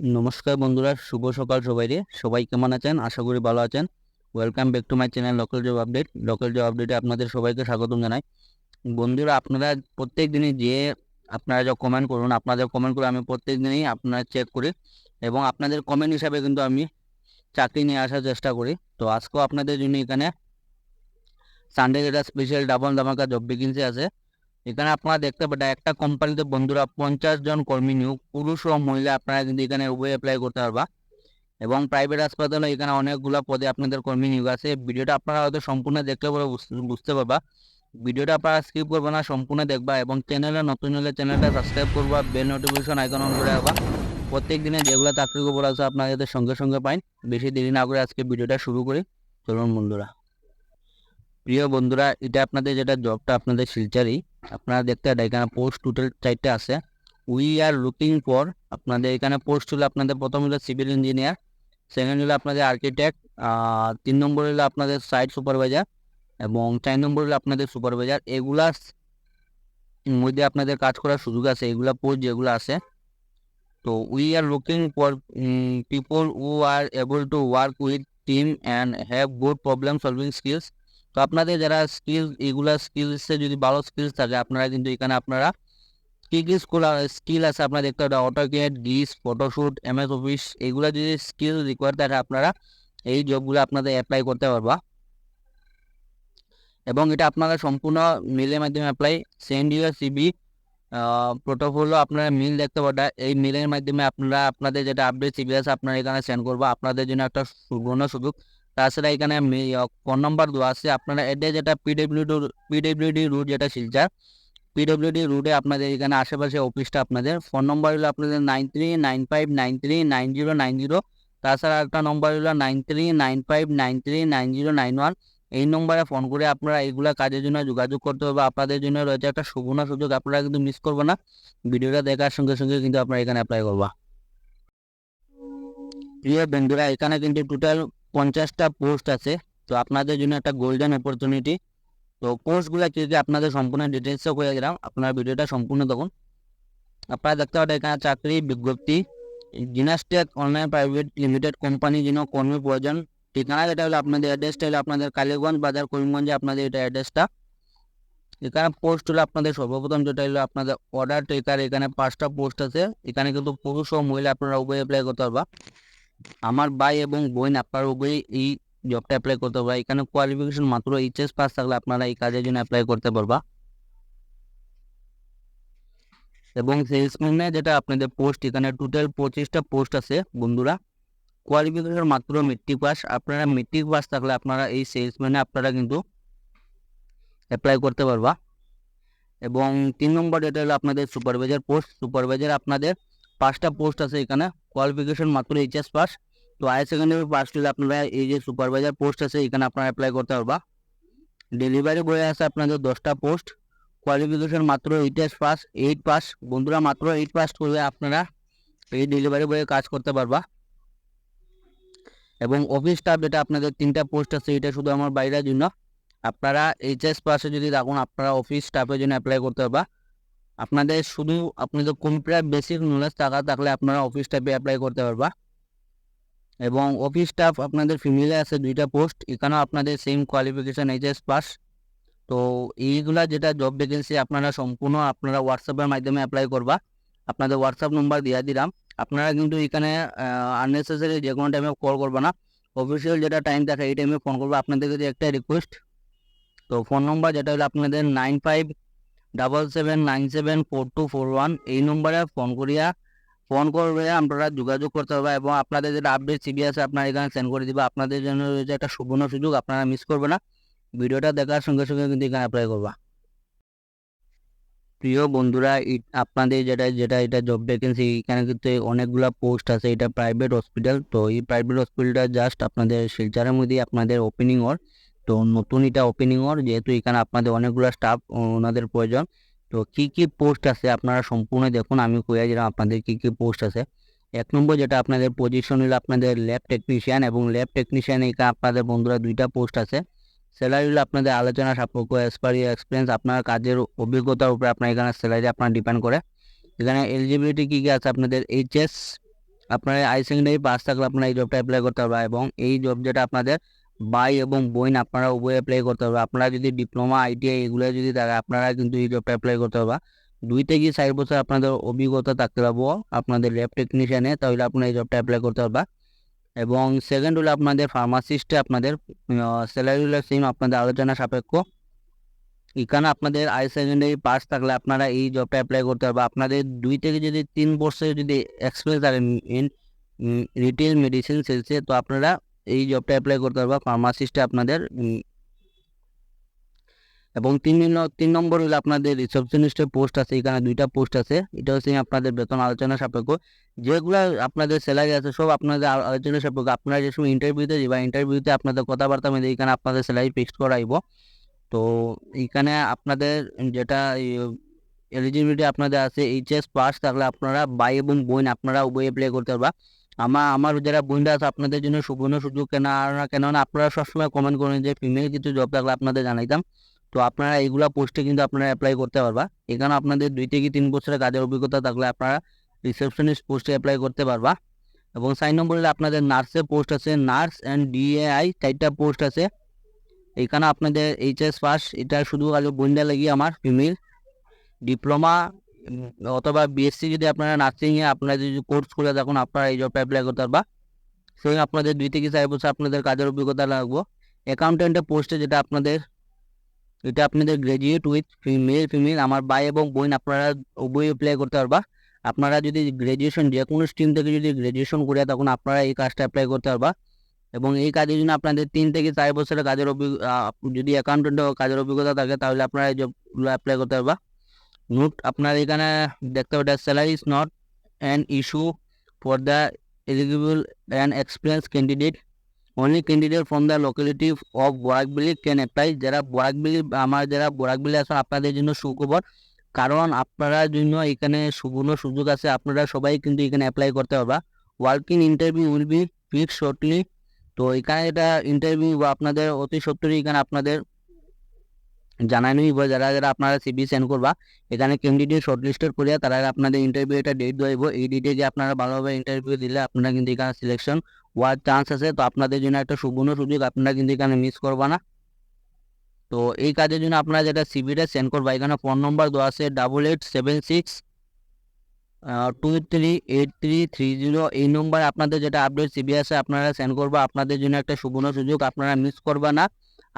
নমস্কার বন্ধুরা, শুভ সকাল সবাইরে সবাই কেমন আছেন? আশা করি ভালো আছেন। Welcome back to my channel local job update local job আপডেটে আপনাদের সবাইকে স্বাগতম জানাই। বন্ধুরা, আপনারা প্রত্যেক দিনই যে আপনারা যা কমেন্ট করুন, আপনাদের কমেন্ট করে আমি প্রত্যেক দিনই আপনারা চেক করি এবং আপনাদের কমেন্ট হিসাবে কিন্তু আমি চাকরি নিয়ে আসার চেষ্টা করি। তো আজকেও আপনাদের জন্য এখানে সানডে যেটা স্পেশাল ডাবল ধামাকা জব ভ্যাকেন্সি আছে। এখানে আপনারা দেখতে পাবেন, একটা কোম্পানিতে বন্ধুরা পঞ্চাশ জন কর্মী নিয়োগ, পুরুষ ও মহিলা আপনারা কিন্তু এখানে উভয় অ্যাপ্লাই করতে পারবা। এবং প্রাইভেট হাসপাতালে এখানে অনেকগুলো পদে আপনাদের কর্মী নিয়োগ আছে। ভিডিওটা আপনারা হয়তো সম্পূর্ণ দেখলে পরে বুঝ- বুঝতে পারবা। ভিডিওটা আপনারা স্কিপ করবে না, সম্পূর্ণ দেখবা এবং চ্যানেলে নতুন হলে চ্যানেলটা সাবস্ক্রাইব করবা বেল নোটিফিকেশন আইকন অন করে রাখবা। প্রত্যেক দিনে যেগুলো চাকরি খবর আছে আপনারা যাতে সঙ্গে সঙ্গে পাইন। বেশি দেরি না করে আজকে ভিডিওটা শুরু করি। চলুন বন্ধুরা। প্রিয় বন্ধুরা, এটা আপনাদের যেটা জবটা আপনাদের শিলচারই আপনারা দেখতে পারেন, এখানে পোস্ট টোটাল চারটে আছে। উই আর লুকিং ফর আপনাদের এখানে পোস্ট হলো আপনাদের প্রথম হলো সিভিল ইঞ্জিনিয়ার সেকেন্ড হলো আপনাদের আর্কিটেক্ট তিন নম্বর হলো আপনাদের সাইট সুপারভাইজার এবং চার নম্বর হলো আপনাদের সুপারভাইজার এগুলা মধ্যে আপনাদের কাজ করার সুযোগ আছে, এগুলা পোস্ট যেগুলো আছে। তো we are looking for people who are able to work with team and have good problem solving skills তো আপনাদের যারা স্কিল এগুলা স্কিলসে যদি ভালো স্কিলস থাকে, আপনারা কিন্তু এখানে আপনারা কী কী স্কুল স্কিল আছে আপনারা দেখতে পাবেন অটোকেট ডিস ফটোশ্যুট এম এস অফিস এগুলো যদি স্কিল রিকোয়ার থাকে, আপনারা এই জবগুলো আপনাদের অ্যাপ্লাই করতে পারবা। এবং এটা আপনারা সম্পূর্ণ মেলের মাধ্যমে apply send your CV protocol আপনারা মিল দেখতে পাবেন এই মিলের মাধ্যমে আপনারা, আপনাদের যেটা আপডেট সিবি আছে, আপনারা এখানে সেন্ড করবা। আপনাদের জন্য একটা সুবর্ণ সুযোগ। তাছাড়া এখানে ফোন নাম্বার দেওয়া আছে। আপনারা এটা যেটা পিডব্লিউডি পিডব্লিউডি রুট যেটা শিলচার পিডব্লিউডি রুটে আপনাদের এখানে আশেপাশে অফিসটা আপনাদের। ফোন নম্বর হলো আপনাদের nine three nine five nine three nine zero nine zero তাছাড়া একটা নম্বর হলো nine three nine five nine three nine zero nine one এই নম্বরে ফোন করে আপনারা এইগুলা কাজের জন্য যোগাযোগ করতে হবে। আপনাদের জন্য রয়েছে একটা সুবর্ণ সুযোগ। আপনারা কিন্তু মিস করবে না। ভিডিওটা দেখার সঙ্গে সঙ্গে কিন্তু আপনারা এখানে অ্যাপ্লাই করবা। প্রিয় বন্ধুরা, এখানে কিন্তু টোটাল পঞ্চাশটা পোস্ট আছে, তো আপনাদের জন্য একটা গোল্ডেন অপরচুনিটি তো পোস্টগুলো কি কি আপনাদের সম্পূর্ণ ডিটেলসে করে দিলাম আপনার ভিডিওটা সম্পূর্ণ দেখুন। আপনারা দেখতে পাবেন এখানে চাকরি বিজ্ঞপ্তি Genustech online private limited company যিনি কর্মী প্রয়োজন। ঠিকানা যেটা হলো আপনাদের অ্যাড্রেসটা হলো আপনাদের কালীগঞ্জ বাজার, করিমগঞ্জে আপনাদের এটা অ্যাড্রেসটা এখানে পোস্ট হলো আপনাদের সর্বপ্রথম যেটা হলো আপনাদের অর্ডার টেকার এখানে পাঁচটা পোস্ট আছে। এখানে কিন্তু পুরুষ ও মহিলা আপনারা উভয় অ্যাপ্লাই করতে পারবা। আমার ভাই এবং বোন আপনারা উভয় এই জবটা অ্যাপ্লাই করতে পারবা এখানে কোয়ালিফিকেশন মাত্র এইচএস পাস থাকলে আপনারা এই কাজের জন্য অ্যাপ্লাই করতে পারবা। এবং সেলসম্যানে যেটা আপনাদের পোস্ট এখানে টোটাল পঁচিশটা পোস্ট আছে বন্ধুরা। কোয়ালিফিকেশন মাত্র মেট্রিক পাস আপনারা মেট্রিক পাস থাকলে আপনারা এই সেলসম্যানে আপনারা কিন্তু অ্যাপ্লাই করতে পারবা। এবং তিন নম্বর যেটা হলো আপনাদের সুপারভাইজার পোস্ট সুপারভাইজার আপনাদের পাঁচটা পোস্ট আছে এখানে। কোয়ালিফিকেশন মাত্র এইচএস পাস তো হায়ার সেকেন্ডারি পাস হলে আপনারা এই যে সুপারভাইজার পোস্ট আছে, এখানে আপনারা অ্যাপ্লাই করতে পারবা। ডেলিভারি বয়ে আছে আপনাদের দশটা পোস্ট কোয়ালিফিকেশন মাত্র এইচএস পাস এইট পাস বন্ধুরা, মাত্র এইট পাস করলে আপনারা এই ডেলিভারি বয়ে কাজ করতে পারবা। এবং অফিস স্টাফ যেটা আপনাদের তিনটা পোস্ট আছে, এটা শুধু আমার বাইরের জন্য। আপনারা এইচএস পাসে যদি থাকুন, আপনারা অফিস স্টাফের জন্য অ্যাপ্লাই করতে পারবা। আপনাদের শুধু আপনি আপনাদের কম্পিউটার বেসিক নলেজ থাকা থাকলে আপনারা অফিস স্টাফে অ্যাপ্লাই করতে পারবা। এবং অফিস স্টাফ আপনাদের ফিমেলে আছে দুইটা পোস্ট এখানেও আপনাদের সেম কোয়ালিফিকেশান এইচএস পাস তো এইগুলা যেটা জব ভ্যাকেন্সি আপনারা সম্পূর্ণ আপনারা হোয়াটসঅ্যাপের মাধ্যমে অ্যাপ্লাই করবা। আপনাদের হোয়াটসঅ্যাপ নম্বর দিয়ে দিলাম। আপনারা কিন্তু এখানে আননেসেসারি যে কোনো টাইমে কল করবে না। অফিসিয়াল যেটা টাইম থাকে, এই টাইমে ফোন করবে। আপনাদের কাছে একটা রিকোয়েস্ট তো ফোন নম্বর যেটা হলো আপনাদের nine five double seven nine seven four two four one এই নম্বরে ফোন করিয়া, ফোন করবে আপনারা যোগাযোগ করতে হবে এবং আপনাদের যেটা আপডেট সিবি আছে আপনারা এখানে সেন্ড করে দিবে। আপনাদের জন্য রয়েছে একটা সুবর্ণ সুযোগ, আপনারা মিস করবে না। ভিডিওটা দেখার সঙ্গে সঙ্গে কিন্তু এখানে অ্যাপ্লাই করবা। প্রিয় বন্ধুরা আপনাদের যেটা যেটা এটা জব ভ্যাকেন্সি এখানে কিন্তু অনেকগুলা পোস্ট আছে, এটা প্রাইভেট হসপিটাল তো এই প্রাইভেট হসপিটালটা জাস্ট আপনাদের শিলচারের মধ্যেই আপনাদের ওপেনিং ওর তো নতুন এটা ওপেনিং ওর, যেহেতু এখানে আপনাদের অনেকগুলো স্টাফ ওনাদের প্রয়োজন। তো কি কি পোস্ট আছে আপনারা সম্পূর্ণ দেখুন, আমি কইয়া দিলাম আপনাদের কি কি পোস্ট আছে। এক নম্বর যেটা আপনাদের পজিশন হলো আপনাদের ল্যাব টেকনিশিয়ান এবং ল্যাব টেকনিশিয়ান এখানে আপনাদের বন্ধুরা দুইটা পোস্ট আছে। স্যালারি হলো আপনাদের আলোচনা সাপেক্ষ এক্সপারি এক্সপিরিয়েন্স আপনার কাজের অভিজ্ঞতার উপরে আপনার এখানে স্যালারি আপনার ডিপেন্ড করে। এখানে এলিজিবিলিটি কী কী আছে আপনাদের? এইচএস আপনার হাই সেকেন্ডারি পাস থাকলে আপনারা এই জবটা অ্যাপ্লাই করতে পারবেন এবং এই জব যেটা আপনাদের ভাই এবং বোন আপনারা উভয় অ্যাপ্লাই করতে পারবেন আপনারা যদি ডিপ্লোমা আইটিআই এগুলো যদি থাকে আপনারা কিন্তু এই জবটা অ্যাপ্লাই করতে পারবেন দুই থেকে চার বছর আপনাদের অভিজ্ঞতা থাকতে পারব আপনাদের ল্যাব টেকনিশিয়ানে তাহলে আপনারা এই জবটা অ্যাপ্লাই করতে পারবা এবং সেকেন্ড হলো আপনাদের ফার্মাসিস্টে আপনাদের স্যালারি হলো সেম আপনাদের আলোচনা সাপেক্ষ। এখানে আপনাদের আই সেকেন্ডারি পাস থাকলে আপনারা এই জবটা অ্যাপ্লাই করতে পারবেন আপনাদের দুই থেকে যদি তিন বছরের যদি এক্সপিরিয়েন্স থাকে ইন রিটেল মেডিসিন সেলসে তো আপনারা এই জবটা অ্যাপ্লাই করতে পারবেন ফার্মাসিস্টে আপনাদের এবং তিন তিন নম্বর হলো আপনাদের রিসেপশনিস্টের পোস্ট আছে, এখানে দুইটা পোস্ট আছে। এটা হচ্ছে আপনাদের বেতন আলোচনা সাপেক্ষ। যেগুলো আপনাদের স্যালারি আছে, সব আপনাদের আলোচনা সাপেক্ষ। আপনারা যে সময় ইন্টারভিউতে যাবেন ইন্টারভিউতে আপনাদের কথাবার্তা মধ্যে এখানে আপনাদের স্যালারি ফিক্সড করাইব। তো এইখানে আপনাদের যেটা এলিজিবিলিটি আপনাদের আছে এইচএস পাস থাকলে আপনারা বাই এবং বোন আপনারা উভয় অ্যাপ্লাই করতে পারবা। আমার আমার যারা বোনরা আছে, আপনাদের জন্য সুবর্ণ সুযোগ। কেন কেননা, আপনারা সবসময় কমেন্ট করেন যে ফিমেল কিছু জব থাকলে আপনাদের জানাইতাম। তো আপনারা এইগুলা পোস্টে কিন্তু আপনারা অ্যাপ্লাই করতে পারবা। এখানে আপনাদের দুই থেকে তিন বছরের কাজের অভিজ্ঞতা থাকলে আপনারা রিসেপশনিস্ট পোস্টে অ্যাপ্লাই করতে পারবা। এবং সাইন নম্বর আপনাদের নার্সের পোস্ট আছে নার্স অ্যান্ড ডিএআই চারটা পোস্ট আছে। এখানে আপনাদের এইচএস পাস এটা শুধু আলো বন্ধা লাগি আমার ফিমেল ডিপ্লোমা অথবা বিএসসি যদি আপনারা নার্সিংয়ে আপনারা যদি কোর্স করে থাকুন আপনারা এই জবটা অ্যাপ্লাই করতে পারবা। সেই আপনাদের দুই থেকে চার বছর আপনাদের কাজের অভিজ্ঞতা লাগবো। অ্যাকাউন্টেন্টের পোস্টে যেটা আপনাদের এটা আপনাদের গ্র্যাজুয়েট উইথ মেল ফিমেল আমার ভাই এবং বোন আপনারা উভয় অ্যাপ্লাই করতে পারবা। আপনারা যদি গ্র্যাজুয়েশন যে কোনো স্ট্রিম থেকে যদি গ্র্যাজুয়েশন করে তখন আপনারা এই কাজটা অ্যাপ্লাই করতে পারবা। এবং এই কাজের জন্য আপনাদের তিন থেকে চার বছরের কাজের অভিজ্ঞতা যদি অ্যাকাউন্টেন্ট কাজের অভিজ্ঞতা থাকে তাহলে আপনারা এই জবগুলো অ্যাপ্লাই করতে পারবা। নোট আপনার এখানে দেখতে পাবেন salary is not an issue for the eligible and experience candidate only candidate from the locality of Borakbili can apply যারা বোরাকবিলি আমার যারা বোরাকবিলি আছেন আপনাদের জন্য সুখবর। কারণ আপনারা জন্য এখানে সুবর্ণ সুযোগ আছে। আপনারা সবাই কিন্তু এখানে অ্যাপ্লাই করতে পারবা। Working interview will be fix shortly তো এখানে এটা ইন্টারভিউ বা আপনাদের অতি সত্তরই এখানে আপনাদের জানানোই যারা যারা আপনারা সিবি সেন্ড করবা, এখানে ক্যান্ডিডেট শর্টলিস্টেড করিয়া তারা আপনাদের ইন্টারভিউ এটা ডেট দেব এই ডেটে যে আপনারা ভালোভাবে ইন্টারভিউ দিলে আপনারা কিন্তু এখানে সিলেকশন হওয়ার চান্স আছে। তো আপনাদের জন্য একটা সুবর্ণ সুযোগ, আপনারা কিন্তু এখানে মিস করবা না। তো এই কাজের জন্য আপনারা যেটা সিবিটা সেন্ড করবা, এখানে ফোন নম্বর দেওয়া আছে double eight seven six two three eight three three zero এই নম্বরে আপনাদের যেটা আপডেট সিবি আছে, আপনারা সেন্ড করবা। আপনাদের জন্য একটা সুবর্ণ সুযোগ, আপনারা মিস করবা না।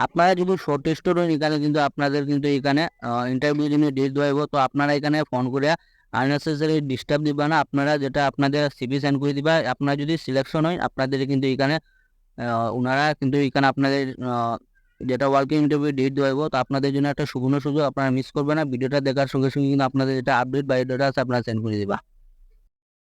আপনারা যদি শর্ট টেস্টের এখানে কিন্তু আপনাদের কিন্তু এখানে ইন্টারভিউ জন্য ডেট দেওয়া তো আপনারা এখানে ফোন করে আননেসেসারি ডিস্টার্ব দিবা না। আপনারা যেটা আপনাদের সিভি সেন্ড করে দিবা, আপনারা যদি সিলেকশন হয়, আপনাদের কিন্তু এখানে ওনারা কিন্তু এখানে আপনাদের যেটা ওয়ার্কিং ইন্টারভিউ ডেট দেওয়া তো আপনাদের জন্য একটা সুবর্ণ সুযোগ। আপনারা মিস করবেন না। ভিডিওটা দেখার সঙ্গে সঙ্গে কিন্তু আপনাদের যেটা আপডেট বা ডেটা আছে, আপনারা সেন্ড করে দিবা।